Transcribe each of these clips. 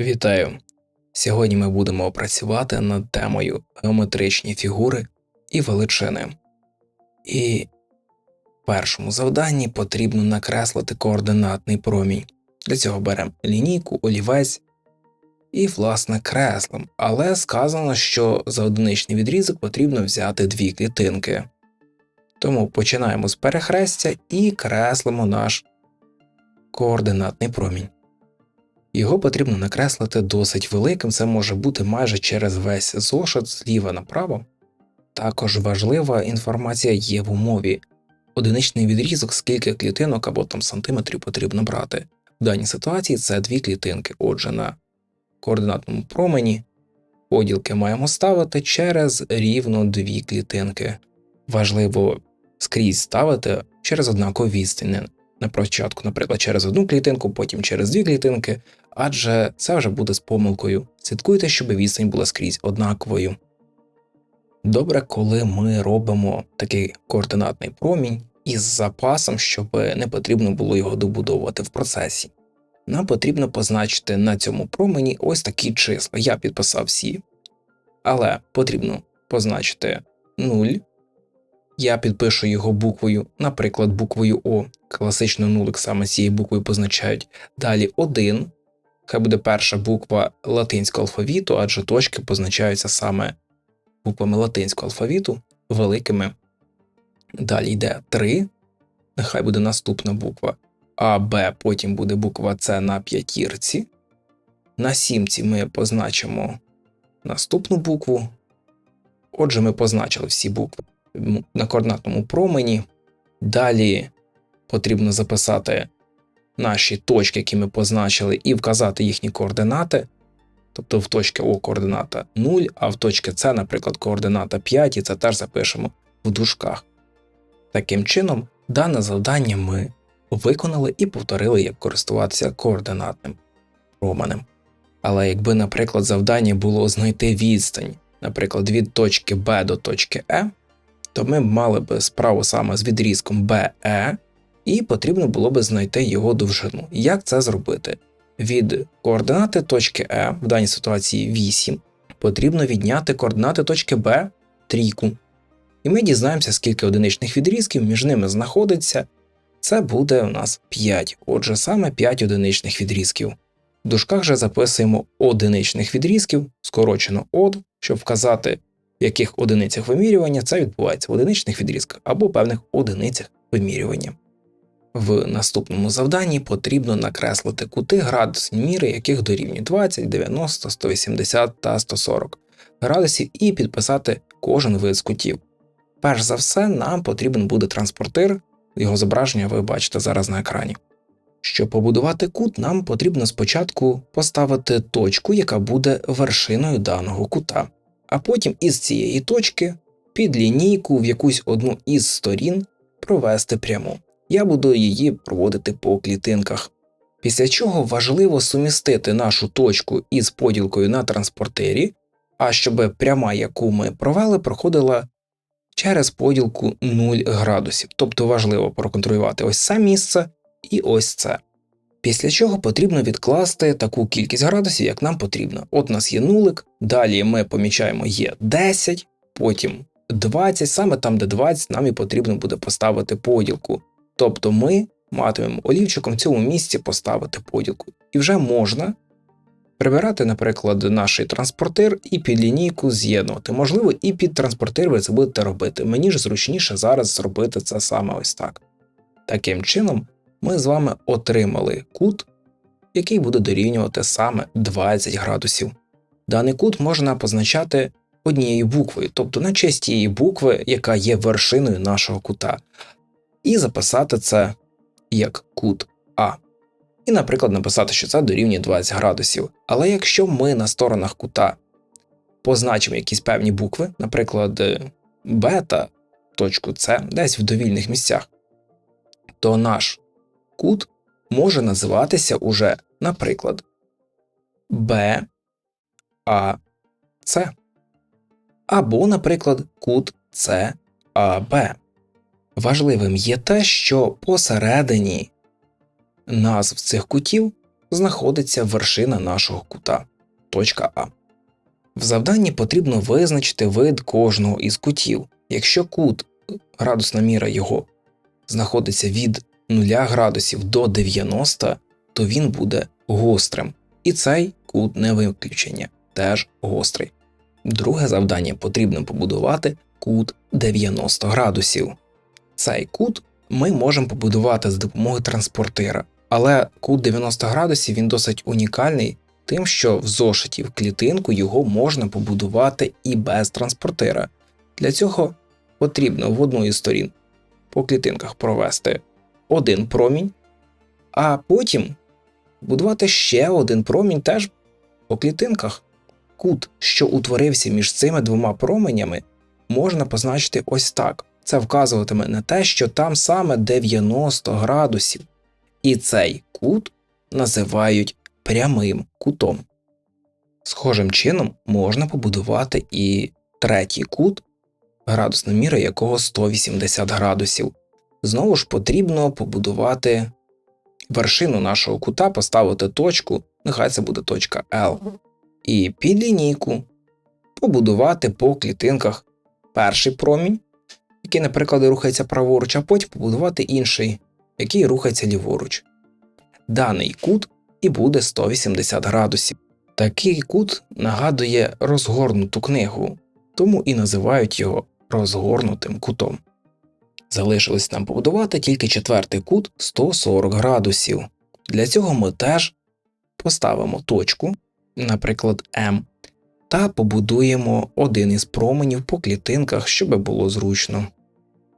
Вітаю! Сьогодні ми будемо працювати над темою геометричні фігури і величини. І в першому завданні потрібно накреслити координатний промінь. Для цього беремо лінійку, олівець і, власне, креслим. Але сказано, що за одиничний відрізок потрібно взяти дві клітинки. Тому починаємо з перехрестя і креслимо наш координатний промінь. Його потрібно накреслити досить великим, це може бути майже через весь зошит зліва направо. Також важлива інформація є в умові. Одиничний відрізок, скільки клітинок або там сантиметрів потрібно брати. В даній ситуації це дві клітинки. Отже, на координатному промені поділки маємо ставити через рівно дві клітинки. Важливо скрізь ставити через однакові відстані. На початку, наприклад, через одну клітинку, потім через дві клітинки, адже це вже буде з помилкою. Слідкуйте, щоб відстань була скрізь однаковою. Добре, коли ми робимо такий координатний промінь із запасом, щоб не потрібно було його добудовувати в процесі. Нам потрібно позначити на цьому промені ось такі числа. Я підписав всі, але потрібно позначити 0. Я підпишу його буквою, наприклад, буквою О, класично нулик саме цією буквою позначають. Далі 1, Хай буде перша буква латинського алфавіту, адже точки позначаються саме буквами латинського алфавіту великими. Далі йде 3, нехай буде наступна буква А, Б, потім буде буква С на п'ятірці. На сімці ми позначимо наступну букву. Отже, ми позначили всі букви на координатному промені. Далі потрібно записати наші точки, які ми позначили, і вказати їхні координати. Тобто в точці О координата 0, а в точці С, наприклад, координата 5, і це теж запишемо в дужках. Таким чином, дане завдання ми виконали і повторили, як користуватися координатним променем. Але якби, наприклад, завдання було знайти відстань, наприклад, від точки Б до точки Е, то ми мали б справу саме з відрізком BE, і потрібно було би знайти його довжину. Як це зробити? Від координати точки Е, в даній ситуації 8, потрібно відняти координати точки Б трійку. І ми дізнаємося, скільки одиничних відрізків між ними знаходиться. Це буде у нас 5, отже, саме 5 одиничних відрізків. В дужках же записуємо одиничних відрізків, скорочено од, щоб вказати, яких одиницях вимірювання це відбувається в одиничних відрізках або певних одиницях вимірювання. В наступному завданні потрібно накреслити кути градусні міри, яких дорівнює 20, 90, 180 та 140 градусів, і підписати кожен вид з кутів. Перш за все, нам потрібен буде транспортир, його зображення ви бачите зараз на екрані. Щоб побудувати кут, нам потрібно спочатку поставити точку, яка буде вершиною даного кута, а потім із цієї точки під лінійку в якусь одну із сторін провести пряму я буду її проводити по клітинках. Після чого важливо сумістити нашу точку із поділкою на транспортері, а щоб пряма, яку ми провели, проходила через поділку 0 градусів. Тобто важливо проконтролювати ось це місце і ось це. Після чого потрібно відкласти таку кількість градусів, як нам потрібно. От у нас є нулик, далі ми помічаємо є 10, потім 20, саме там, де 20, нам і потрібно буде поставити поділку. Тобто ми матимемо олівчиком в цьому місці поставити поділку, і вже можна прибирати, наприклад, наш транспортир і під лінійку з'єднувати. Можливо, і під транспортир ви це будете робити. Мені ж зручніше зараз зробити це саме ось так. Таким чином, ми з вами отримали кут, який буде дорівнювати саме 20 градусів. Даний кут можна позначати однією буквою, тобто на честь тієї букви, яка є вершиною нашого кута і записати це як кут А. І, наприклад, написати, що це дорівнює 20 градусів. Але якщо ми на сторонах кута позначимо якісь певні букви, наприклад, бета, точку С, десь в довільних місцях, то наш кут може називатися уже, наприклад, Б, А, С. Або, наприклад, кут Б. Важливим є те, що посередині назв цих кутів знаходиться вершина нашого кута точка А. В завданні потрібно визначити вид кожного із кутів. Якщо кут, градусна міра його, знаходиться від 0 градусів до 90, то він буде гострим. І цей кут не виключення, теж гострий. Друге завдання потрібно побудувати кут 90 градусів. Цей кут ми можемо побудувати з допомогою транспортира, але кут 90 градусів він досить унікальний, тим, що в зошиті в клітинку його можна побудувати і без транспортира. Для цього потрібно в одну із сторін по клітинках провести один промінь, а потім будувати ще один промінь теж по клітинках. Кут, що утворився між цими двома променями, можна позначити ось так. Це вказуватиме на те, що там саме 90 градусів, і цей кут називають прямим кутом. Схожим чином можна побудувати і третій кут, градусна міра якого 180 градусів. Знову ж потрібно побудувати вершину нашого кута, поставити точку, нехай це буде точка L, і під лінійку побудувати по клітинках перший промінь, який, наприклад, рухається праворуч, а потім побудувати інший, який рухається ліворуч. Даний кут і буде 180 градусів. Такий кут нагадує розгорнуту книгу, тому і називають його розгорнутим кутом. Залишилось нам побудувати тільки четвертий кут 140 градусів. Для цього ми теж поставимо точку, наприклад, М, та побудуємо один із променів по клітинках, щоб було зручно.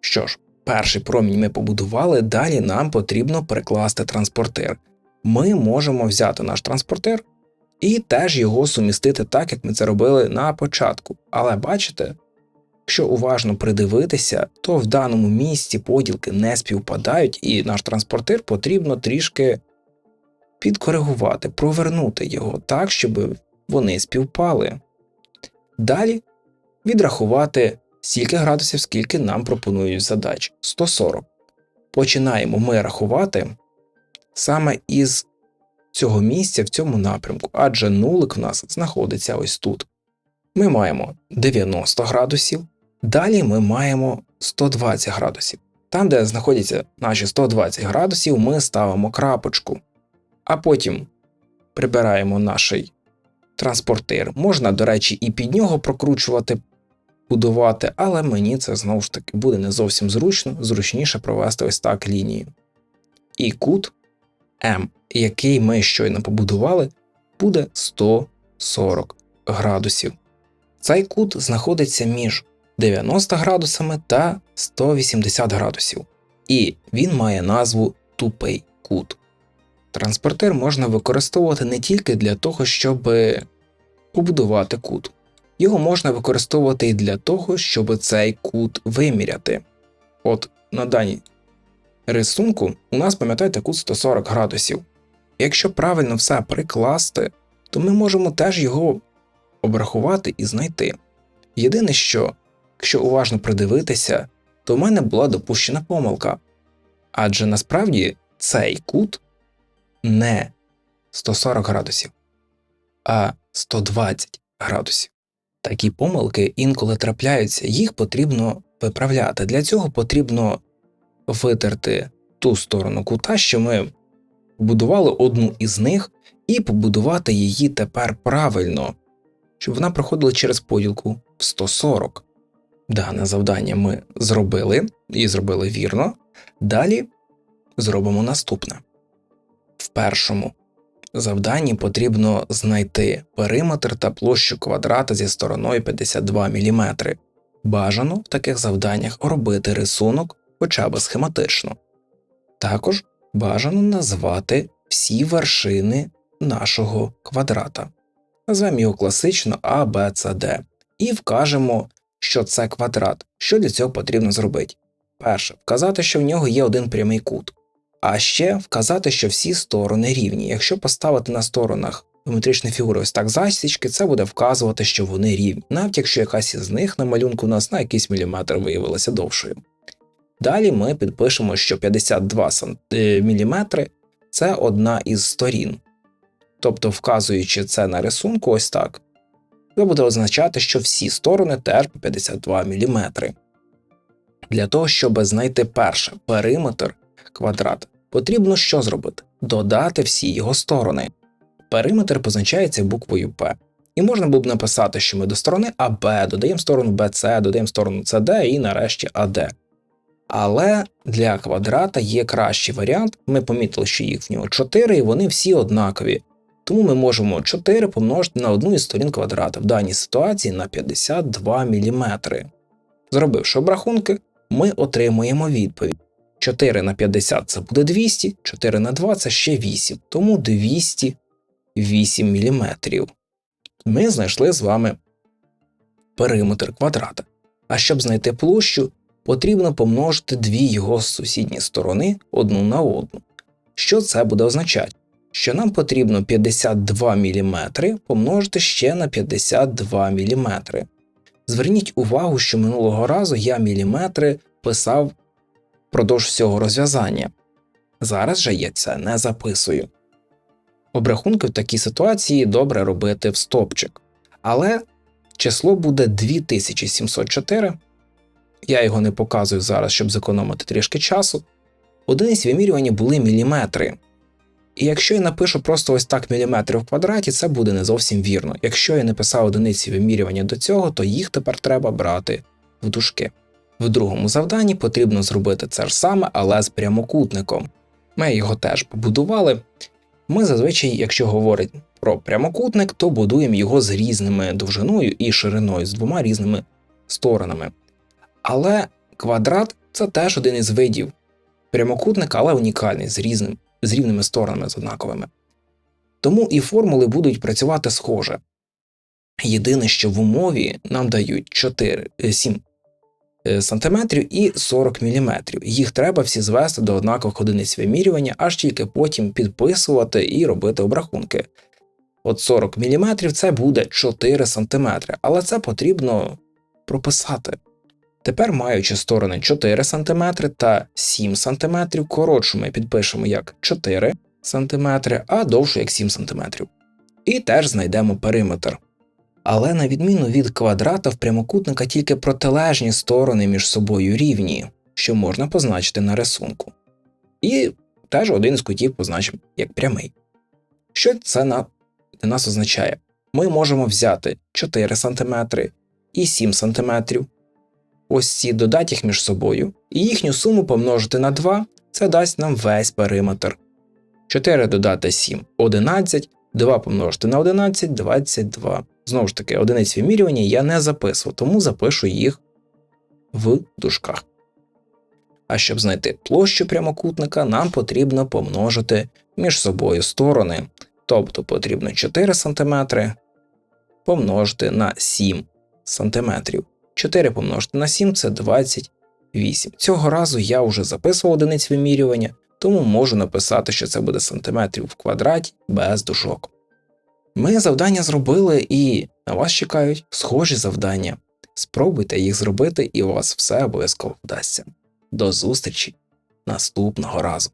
Що ж, перший промінь ми побудували, далі нам потрібно перекласти транспортир. Ми можемо взяти наш транспортир і теж його сумістити так, як ми це робили на початку. Але бачите, якщо уважно придивитися, то в даному місці поділки не співпадають, і наш транспортир потрібно трішки підкоригувати, провернути його так, щоб вони співпали. Далі відрахувати стільки градусів, скільки нам пропонують задач 140. Починаємо ми рахувати саме із цього місця в цьому напрямку, адже нулик в нас знаходиться ось тут. Ми маємо 90 градусів, далі ми маємо 120 градусів. Там, де знаходяться наші 120 градусів, ми ставимо крапочку, а потім прибираємо наш транспортир. Можна, до речі, і під нього прокручувати, будувати, але мені це знову ж таки буде не зовсім зручно, зручніше провести ось так лінію. І кут М, який ми щойно побудували, буде 140 градусів. Цей кут знаходиться між 90 градусами та 180 градусів, і він має назву тупий кут. Транспортер можна використовувати не тільки для того, щоб побудувати кут, його можна використовувати і для того, щоб цей кут виміряти. От на даній рисунку у нас, пам'ятаєте, кут 140 градусів. Якщо правильно все прикласти, то ми можемо теж його обрахувати і знайти. Єдине, що, якщо уважно придивитися, то в мене була допущена помилка. Адже насправді цей кут не 140 градусів, а 120 градусів. Такі помилки інколи трапляються, їх потрібно виправляти. Для цього потрібно витерти ту сторону кута, що ми будували одну із них, і побудувати її тепер правильно, щоб вона проходила через поділку в 140. Дане завдання ми зробили і зробили вірно. Далі зробимо наступне. В першому завданні потрібно знайти периметр та площу квадрата зі стороною 52 мм. Бажано в таких завданнях робити рисунок хоча б схематично. Також бажано назвати всі вершини нашого квадрата. Назвемо його класично А, Б, С, Д. І вкажемо, що це квадрат. Що для цього потрібно зробити? Перше, вказати, що в нього є один прямий кут. А ще вказати, що всі сторони рівні. Якщо поставити на сторонах геометричної фігури ось так засічки, це буде вказувати, що вони рівні, навіть якщо якась із них на малюнку у нас на якийсь міліметр виявилася довшою. Далі ми підпишемо, що 52 мм це одна із сторін. тобто вказуючи це на рисунку ось так, це буде означати, що всі сторони теж по 52 мм. Для того, щоб знайти перше периметр квадрата, потрібно що зробити? Додати всі його сторони. Периметр позначається буквою П. І можна було б написати, що ми до сторони АБ додаємо сторону BC, додаємо сторону CD і нарешті AD. Але для квадрата є кращий варіант. Ми помітили, що їх в нього 4, і вони всі однакові. Тому ми можемо 4 помножити на одну із сторін квадрата, в даній ситуації на 52 мм. Зробивши обрахунки, ми отримуємо відповідь. 4 на 50 це буде 200, 4 на 2 це ще 8, тому 208 мм. Ми знайшли з вами периметр квадрата. А щоб знайти площу, потрібно помножити дві його сусідні сторони одну на одну. Що це буде означати? Що нам потрібно 52 мм помножити ще на 52 мм. Зверніть увагу, що минулого разу я міліметри писав впродовж всього розв'язання. Зараз же я це не записую. Обрахунки в такій ситуації добре робити в стопчик. Але число буде 2704. Я його не показую зараз, щоб зекономити трішки часу. Одиниць вимірювання були міліметри. І якщо я напишу просто ось так міліметри в квадраті, це буде не зовсім вірно. Якщо я не писав одиниці вимірювання до цього, то їх тепер треба брати в дужки. В другому завданні потрібно зробити це ж саме, але з прямокутником. Ми його теж побудували. Ми зазвичай, якщо говорить про прямокутник, то будуємо його з різними довжиною і шириною, з двома різними сторонами. Але квадрат це теж один із видів прямокутника, але унікальний, з, різним, з рівними сторонами, з однаковими. Тому і формули будуть працювати схоже. Єдине, що в умові нам дають 4, 7 см і 40 мм. Їх треба всі звести до однакових одиниць вимірювання, аж тільки потім підписувати і робити обрахунки. От 40 мм це буде 4 см, але це потрібно прописати. Тепер, маючи сторони 4 см та 7 см, коротшу ми підпишемо як 4 см, а довшу як 7 см. І теж знайдемо периметр. Але на відміну від квадрата в прямокутника тільки протилежні сторони між собою рівні, що можна позначити на рисунку. І теж один з кутів позначимо як прямий. Що це на, для нас означає? Ми можемо взяти 4 см і 7 см, ось ці додати їх між собою, і їхню суму помножити на 2, це дасть нам весь периметр. 4 додати 7 11, 2 помножити на 11 22. Знову ж таки, одиниць вимірювання я не записував, тому запишу їх в дужках. А щоб знайти площу прямокутника, нам потрібно помножити між собою сторони. Тобто потрібно 4 см помножити на 7 см. 4 помножити на 7 це 28. Цього разу я вже записував одиниць вимірювання, тому можу написати, що це буде сантиметрів в квадраті без дужок. Ми завдання зробили і на вас чекають схожі завдання. Спробуйте їх зробити, і у вас все обов'язково вдасться. До зустрічі наступного разу!